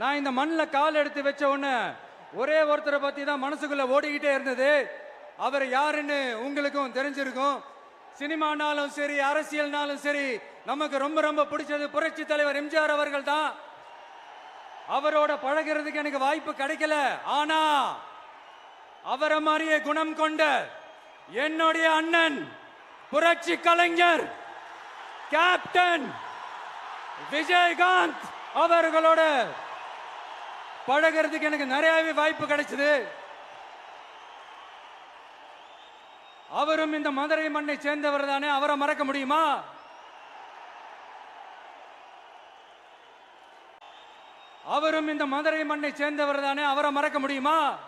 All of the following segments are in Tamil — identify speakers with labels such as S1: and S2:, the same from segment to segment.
S1: நான் இந்த மண்ணில் கால் எடுத்து வச்ச உடனே ஒரே ஒருத்தரை பற்றி தான் மனசுக்குள்ளே ஓடிக்கிட்டே இருந்தது. அவர் யாருன்னு உங்களுக்கும் தெரிஞ்சிருக்கும். சினிமானாலும் சரி அரசியல்னாலும் சரி நமக்கு ரொம்ப ரொம்ப பிடிச்சது புரட்சி தலைவர் எம்ஜிஆர் அவர்கள் தான். அவரோட பழகிறதுக்கு எனக்கு வாய்ப்பு கிடைக்கல. ஆனா அவரை மாதிரியே குணம் கொண்ட என்னுடைய அண்ணன் புரட்சி கலைஞர் கேப்டன் விஜயகாந்த் அவர்களோட பழகிறதுக்கு எனக்கு நிறையவே வாய்ப்பு கிடைச்சது. அவரும் இந்த மதுரை மண்ணை சேர்ந்தவர் தானே அவரை மறக்க முடியுமா? அவரும் இந்த மதுரை மண்ணை சேர்ந்தவர் தானே அவரை மறக்க முடியுமா?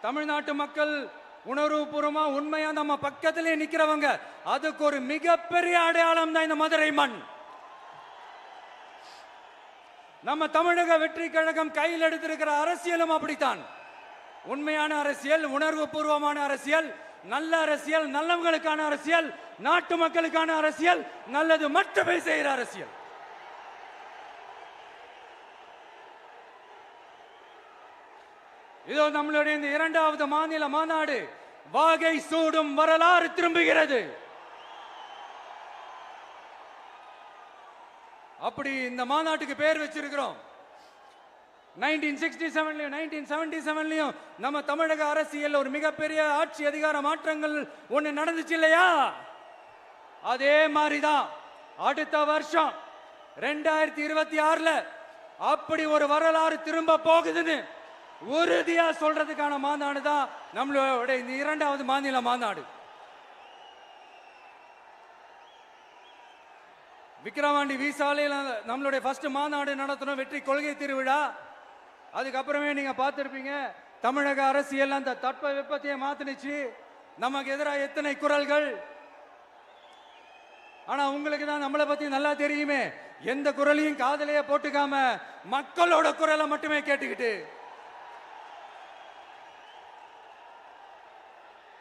S1: தமிழ்நாட்டு மக்கள் உணர்வுபூர்வமா உண்மையா நம்ம பக்கத்திலே நிக்கிறவங்க. அதுக்கு ஒரு மிகப்பெரிய அடையாளம் தான் இந்த மதுரை மண். நம்ம தமிழக வெற்றி கழகம் கையில் எடுத்திருக்கிற அரசியலும் அப்படித்தான். உண்மையான அரசியல் உணர்வு பூர்வமான அரசியல் நல்ல அரசியல் நல்லவங்களுக்கான அரசியல் நாட்டு மக்களுக்கான அரசியல் நல்லது மட்டுமே செய்கிற அரசியல். இதோ நம்மளுடைய இந்த இரண்டாவது மாநில மாநாடு வாகை சூடும் வரலாறு திரும்புகிறது. அப்படி இந்த மாநாட்டுக்கு பேர் வச்சிருக்கிறோம். நைன்டீன் சிக்ஸ்டி செவன்லையும் நைன்டீன் செவன்டி செவன்லையும் நம்ம தமிழக அரசியல் ஒரு மிகப்பெரிய ஆட்சி அதிகார மாற்றங்கள் ஒண்ணு நடந்துச்சு இல்லையா? அதே மாதிரிதான் அடுத்த வருஷம் ரெண்டாயிரத்தி இருபத்தி ஆறுல அப்படி ஒரு வரலாறு திரும்ப போகுதுன்னு உறுதியா சொல்றதுக்கான மாநாடு தான் நம்மளோட இந்த இரண்டாவது மாநில மாநாடு. விக்கிரவாண்டி விசாலையில் நம்மளுடைய ஃபர்ஸ்ட் மாநாடு நடத்தணும் வெற்றி கொள்கை திருவிழா. அதுக்கப்புறமே நீங்க பார்த்துருப்பீங்க தமிழக அரசியல் அந்த தட்ப வெப்பத்தையே மாத்தினுச்சு. நமக்கு எதிராக எத்தனை குரல்கள்? ஆனா உங்களுக்கு தான் நம்மளை பத்தி நல்லா தெரியுமே. எந்த குரலையும் காதலையே போட்டுக்காம மக்களோட குரலை மட்டுமே கேட்டுக்கிட்டு.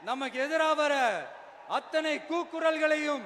S1: நமக்கு எதிராக வர அத்தனை கூக்குரல்களையும்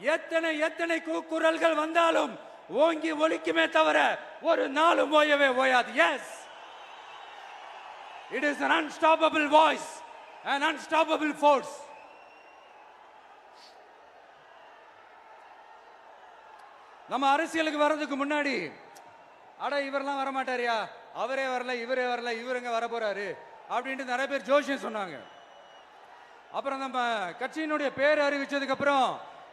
S1: எத்தனை எத்தனை கூக்குரல்கள் வந்தாலும் ஓங்கி ஒலிக்குமே தவிர ஒரு நாளும் ஓயவே ஓயாது. Yes it is an unstoppable voice an unstoppable force நம்ம அரசியலுக்கு வர்றதுக்கு முன்னாடி அட இவரெல்லாம் வர மாட்டாரியா அவரே வரல இவரே வரல இவருங்க வர போறாரு அப்படின்ட்டு நிறைய பேர் ஜோஷியம் சொன்னாங்க. அப்புறம் நம்ம கட்சியினுடைய பேர் அறிவிச்சதுக்கு அப்புறம்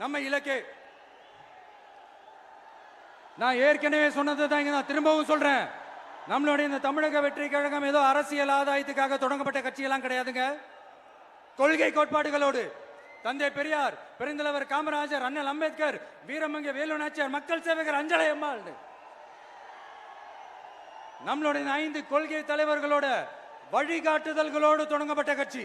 S1: நம்ம இலக்கே. நான் ஏற்கனவே சொன்னது தான் இங்க நான் திரும்பவும் சொல்றேன். நம்மளுடைய இந்த தமிழக வெற்றி கழகம் ஏதோ அரசியல் ஆதாயத்துக்காக தொடங்கப்பட்ட கட்சியெல்லாம் கிடையாதுங்க. கொள்கை கோட்பாடுகளோடு. தந்தை பெரியார் பெருந்தலைவர் காமராஜர் அண்ணல் அம்பேத்கர் வீரமங்க வேலுநாச்சியார் மக்கள் சேவகர் அஞ்சலை அம்மாள் நம்மளுடைய ஐந்து கொள்கை தலைவர்களோட வழிகாட்டுதல்களோடு தொடங்கப்பட்ட கட்சி.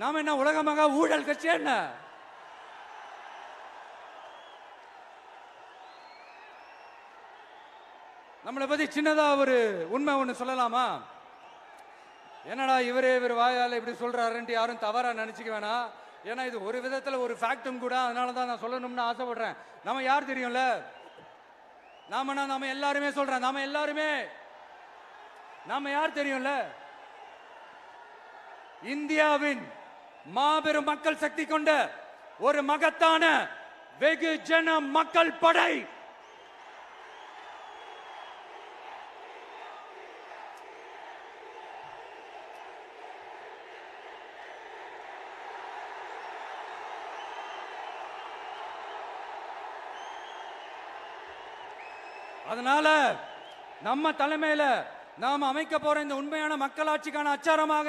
S1: நாம என்ன உலகமாக ஊழல் கட்சி என்ன? நம்மளை பத்தி சின்னதா ஒரு உண்மை ஒன்று சொல்லலாமா? என்னடா இவரே இவர் வாயால் இப்படி சொல்றாருன்ட்டு யாரும் தவறா நினைச்சுக்க வேணாம் ஏன்னா இது ஒரு விதத்துல ஒரு ஃபேக்டும் கூட அதனால தான் நான் சொல்லணும்னு ஆசைப்படுறேன். நம்ம யார் தெரியும்ல? நாமனா நாம எல்லாருமே சொல்றேன். நாம எல்லாருமே நாம யார் தெரியும்ல? இந்தியாவின் மாபெரும் மக்கள் சக்தி கொண்ட ஒரு மகத்தான வெகுஜன மக்கள் படை. அதனால நம்ம தலைமையில நாம் அமைக்க போற இந்த உண்மையான மக்களாட்சிக்கான அச்சாரமாக